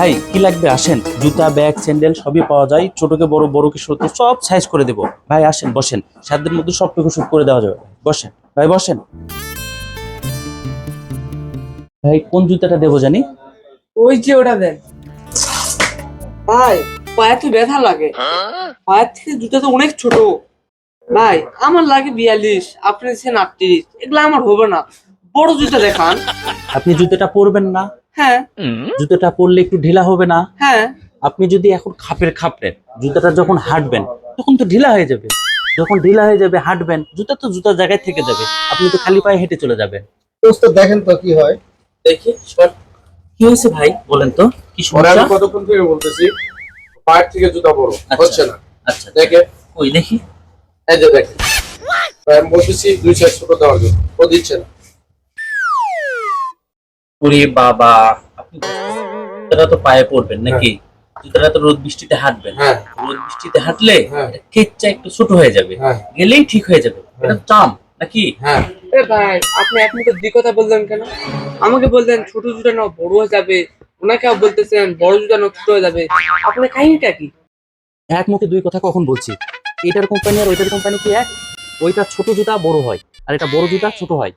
ভাই, কি লাগবে? আসেন। জুতা, ব্যাগ, স্যান্ডেল, সবই পাওয়া যায়। ছোটকে, বড় বড়কে ছোট সব সাইজ করে দেবো। ভাই, আসেন, বসেন। সাধ্যের মধ্যে সবটুকু শুট করে দেওয়া যাবে। বসেন। ভাই বসেন। ভাই, কোন জুতাটা দেবো জানি? ওই যে ওটা দেন। ভাই, পায়ে তো ব্যথা লাগে। পায়ের থেকে জুতা তো অনেক ছোট। ভাই, আমার লাগে বিয়াল্লিশ আপনি আটত্রিশ। এগুলো আমার হবে না। বড় জুতা দেখান। আপনি জুতোটা পরবেন না। হ্যাঁ। জুতোটা পরলে একটু ঢিলা হবে না। হ্যাঁ। আপনি যদি এখন খাপের খাপড়েন জুতাটা যখন হাঁটবেন তখন তো ঢিলা হয়ে যাবে। যখন ঢিলা হয়ে যাবে হাঁটবেন জুতা তো জুতার জায়গায় থেকে যাবে। আপনি তো খালি পায়ে হেঁটে চলে যাবেন। দোস্ত দেখেন তো কি হয়। দেখি শর্ট কি হয়েছে ভাই? বলেন তো কি সমস্যা? কতক্ষণ থেকে বলতেছি পায়ের থেকে জুতা বড় আচ্ছা। হচ্ছে না। আচ্ছা। দেখে? ওই দেখি। এই যে দেখেন। আমি বলতেছি দুই সাইজ ছোট দেওয়ার জন্য। ও দিচ্ছে না। ওরে বাবা আপনি জুতাটা তো পায়ে পড়বেন নাকি? জুতাটা তো রোদ বৃষ্টিতে হাঁটবেন। হ্যাঁ। রোদ বৃষ্টিতে হাঁটলে হ্যাঁ। কেচ্চা একটু ছোট হয়ে যাবে। হ্যাঁ। গেলেই ঠিক হয়ে যাবে। এটা তো চাম নাকি? হ্যাঁ। ভাই আপনি এক মুখে দুই কথা বললেন কেন? আমাকে বললেন ছোট জুতা নাও বড় হয়ে যাবে। ওনাকে বলতেছেন বড় জুতা নাও ছোট হয়ে যাবে। আপনার কাহিনীটা কি? এক মুখে দুই কথা কখন বলছি? এটার কোম্পানি আর ওইটার কোম্পানি কি এক? ওইটা ছোট জুতা বড় হয় আর এটা বড় জুতা ছোট হয়।